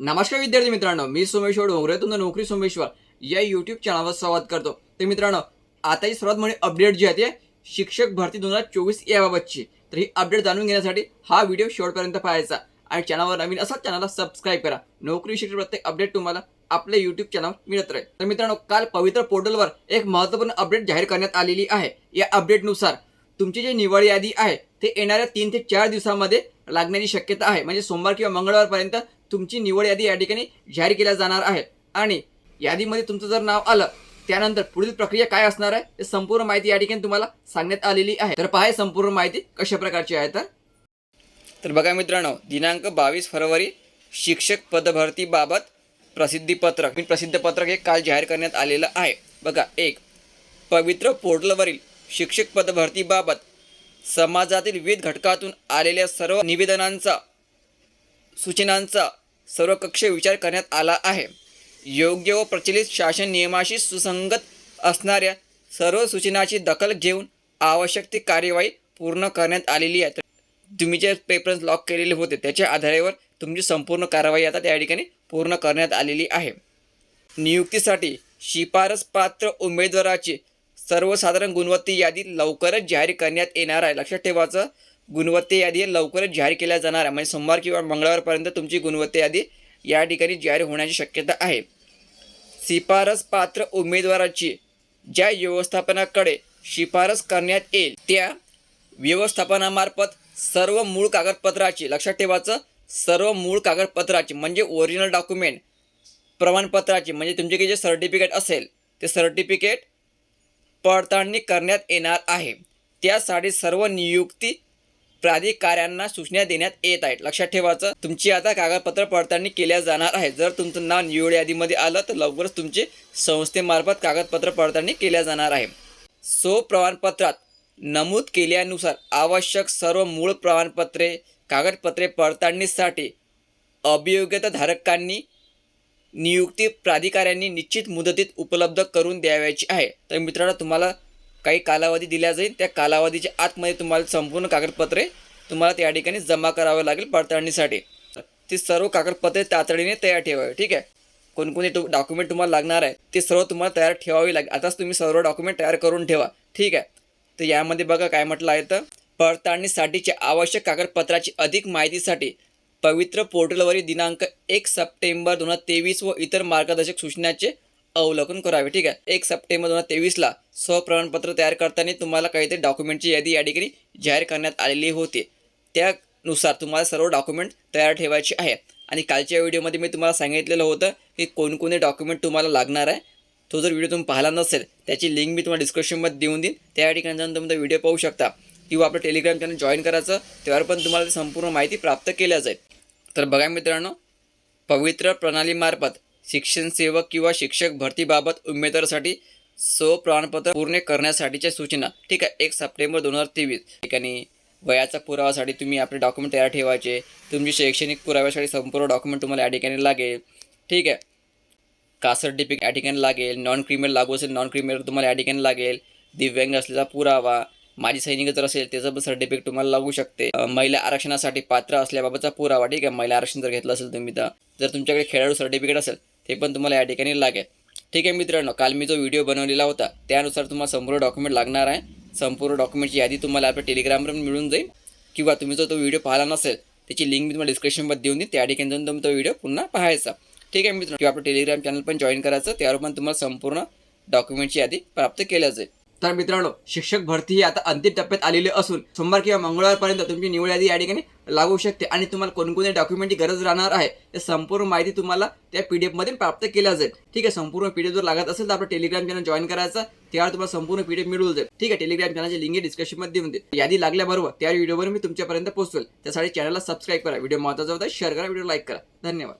नमस्कार विद्यार्थी मित्रांनो मी सोमेश्वर डोंगरे तुमचं नोकरी सोमेश्वर या युट्यूब चॅनलवर संवाद करतो. तर मित्रांनो आताची सर्वात मोठी अपडेट जी आहे ते शिक्षक भरती दोन हजार चोवीस याबाबतची. तर ही अपडेट जाणून घेण्यासाठी हा व्हिडिओ शेवटपर्यंत पाहायचा आणि चॅनलवर नवीन असाच चॅनलला सबस्क्राईब करा. नोकरी शिक्षण प्रत्येक अपडेट तुम्हाला आपल्या युट्यूब चॅनल मिळत राहील. तर मित्रांनो काल पवित्र पोर्टलवर एक महत्त्वपूर्ण अपडेट जाहीर करण्यात आलेली आहे. या अपडेटनुसार तुमची जी निवड यादी आहे ते येणाऱ्या तीन ते चार दिवसामध्ये लागण्याची शक्यता आहे. म्हणजे सोमवार किंवा मंगळवारपर्यंत तुमची निवड यादी या ठिकाणी जाहीर केल्या जाणार आहे. आणि यादीमध्ये तुमचं जर नाव आलं त्यानंतर पुढील प्रक्रिया काय असणार आहे हे संपूर्ण माहिती या ठिकाणी तुम्हाला सांगण्यात आलेली आहे. तर पहा संपूर्ण माहिती कशा प्रकारची आहे तर. तर बघा मित्रांनो दिनांक बावीस फरवरी शिक्षक पदभरतीबाबत प्रसिद्धीपत्रक प्रसिद्धपत्रक हे काल जाहीर करण्यात आलेलं आहे. बघा एक पवित्र पोर्टलवरील शिक्षक पदभरतीबाबत समाजातील विविध घटकातून आलेल्या सर्व निवेदनांचा सूचनांचा सर्वकक्ष विचार करण्यात आला आहे. योग्य व प्रचलित शासन नियमाशी सुसंगत असणाऱ्या सर्व सूचनाची दखल घेऊन आवश्यक ती कार्यवाही पूर्ण करण्यात आलेली आहे. तुम्ही जे पेपर्स लॉक केलेले होते त्याच्या आधारावर तुमची संपूर्ण कारवाई आता त्या ठिकाणी पूर्ण करण्यात आलेली आहे. नियुक्तीसाठी शिफारस पात्र उमेदवाराची सर्वसाधारण गुणवत्ता यादी लवकरच जाहीर करण्यात येणार आहे. लक्षात ठेवायचं गुणवत्ता यादी लवकरच जाहीर केल्या जाणार आहे. म्हणजे सोमवार किंवा मंगळवारपर्यंत तुमची गुणवत्ता यादी या ठिकाणी जाहीर होण्याची शक्यता आहे. शिफारस पात्र उमेदवाराची ज्या व्यवस्थापनाकडे शिफारस करण्यात येईल त्या व्यवस्थापनामार्फत सर्व मूळ कागदपत्राची लक्षात ठेवायचं सर्व मूळ कागदपत्राची म्हणजे ओरिजिनल डॉक्युमेंट प्रमाणपत्राची म्हणजे तुमचे काही जे सर्टिफिकेट असेल ते सर्टिफिकेट पडताळणी करण्यात येणार आहे. त्यासाठी सर्व नियुक्ती प्राधिकाऱ्यांना सूचना देण्यात येत आहेत. लक्षात ठेवायचं तुमची आता कागदपत्र पडताळणी केल्या जाणार आहे जर तुमचं नाव निवड यादीमध्ये आलं तर लवकरच तुमचे संस्थेमार्फत कागदपत्र पडताळणी केल्या जाणार आहे. सो प्रमाणपत्रात नमूद केल्यानुसार आवश्यक सर्व मूळ प्रमाणपत्रे कागदपत्रे पडताळणीसाठी अभियोग्यताधारकांनी नियुक्ती प्राधिकाऱ्यांनी निश्चित मुदतीत उपलब्ध करून द्यावयाची आहे. तर मित्रांनो तुम्हाला काही कालावधी दिला जाईल. त्या कालावधीच्या आतमध्ये तुम्हाला संपूर्ण कागदपत्रे तुम्हाला त्या ठिकाणी जमा करावं लागेल पडताळणीसाठी. ती सर्व कागदपत्रे तातडीने तयार ठेवावी ठीक आहे? कोणकोणते टो डॉक्युमेंट तुम्हाला लागणार आहे ते सर्व तुम्हाला तयार ठेवावी लागेल आताच तुम्ही सर्व डॉक्युमेंट तयार करून ठेवा ठीक आहे? तर यामध्ये बघा काय म्हटलं आहे तर पडताळणीसाठीच्या आवश्यक कागदपत्राची अधिक माहितीसाठी पवित्र पोर्टलवरील दिनांक एक सप्टेंबर दोन हजार तेवीस व इतर मार्गदर्शक सूचनाचे अवलोकन करावे ठीक आहे? एक सप्टेंबर दोन हजार तेवीसला स्वप्रमाणपत्र तयार करताना तुम्हाला काहीतरी डॉक्युमेंटची यादी या ठिकाणी जाहीर करण्यात आलेली होती. त्यानुसार तुम्हाला सर्व डॉक्युमेंट तयार ठेवायचे आहे. आणि कालच्या व्हिडिओमध्ये मी तुम्हाला सांगितलेलं होतं की कोणकोणते डॉक्युमेंट तुम्हाला लागणार आहे. तो जर व्हिडिओ तुम्ही पाहिला नसेल त्याची लिंक मी तुम्हाला डिस्क्रिप्शनमध्ये देऊन देईन. त्या ठिकाणी जाऊन तुम्ही तो व्हिडिओ पाहू शकता. किंवा आपलं टेलिग्राम चॅनल जॉईन करायचं त्यावर पण तुम्हाला संपूर्ण माहिती प्राप्त केल्या जाईल. तर बघा मित्रांनो पवित्र प्रणालीमार्फत शिक्षणसेवक किंवा शिक्षक भरतीबाबत उमेदवारासाठी स्व प्रमाणपत्र पूर्ण करण्यासाठीच्या सूचना. ठीक आहे एक सप्टेंबर दोन हजार तेवीस. ठिकाणी वयाचा पुरावासाठी तुम्ही आपले डॉक्युमेंट तयार ठेवायचे. तुमची शैक्षणिक पुराव्यासाठी संपूर्ण डॉक्युमेंट तुम्हाला या ठिकाणी लागेल. ठीक आहे कास्ट सर्टिफिकेट या ठिकाणी लागेल. नॉन क्रिमिनल लागू असेल नॉन क्रिमिनल तुम्हाला या ठिकाणी लागेल. दिव्यांग असलेला पुरावा. माजी सैनिक जर असेल त्याचं पण सर्टिफिकेट तुम्हाला लागू शकते. महिला आरक्षणासाठी पात्र असल्याबाबतचा पुरावा ठीक आहे? महिला आरक्षण जर घेतलं असेल तुम्ही तर. जर तुमच्याकडे खेळाडू सर्टिफिकेट असेल ते पण तुम्हाला या ठिकाणी लागेल. ठीक आहे मित्रांनो काल मी जो व्हिडिओ बनवलेला होता त्यानुसार तुम्हाला संपूर्ण डॉक्युमेंट लागणार आहे. संपूर्ण डॉक्युमेंटची यादी तुम्हाला आपल्या टेलिग्रामवर मिळून जाईल. किंवा तुम्ही जो तो व्हिडिओ पाहिला नसेल त्याची लिंक मी तुम्हाला डिस्क्रिप्शनमध्ये देऊन देईन. त्या ठिकाणी जाऊन तुम्ही तो व्हिडिओ पुन्हा पाहायचा. ठीक आहे मित्रांनो किंवा आपलं टेलिग्राम चॅनल पण जॉईन करायचं त्यावर पण तुम्हाला संपूर्ण डॉक्युमेंटची यादी प्राप्त केल्या जाईल. तर मित्रांनो शिक्षक भरती ही आता अंतिम टप्प्यात आलेली असून सोमवार किंवा मंगळवारपर्यंत तुमची निवड यादी या ठिकाणी लागू शकते आणि तुम्हाला कोणकोणत्या डॉक्युमेंटची गरज राहणार आहे ते संपूर्ण माहिती तुम्हाला त्या पी डी एफमध्ये प्राप्त केल्या जाईल. ठीक आहे संपूर्ण पी डी एफ जर लागत असेल तर आपला टेलिग्राम चॅनल जॉईन करायचा त्यावर तुम्हाला संपूर्ण पी डी एफ मिळून जाईल. ठीक आहे टेलिग्राम चॅनलची लिंक डिस्क्रिप्शनमध्ये देऊन दे यादी लागल्याबरोबर त्या व्हिडिओवर मी तुमच्यापर्यंत पोहोचवेल. त्यासाठी चॅनलला सबस्क्राईब करा. व्हिडिओ महत्त्वाचा होता शेअर करा व्हिडिओ लाईक करा. धन्यवाद.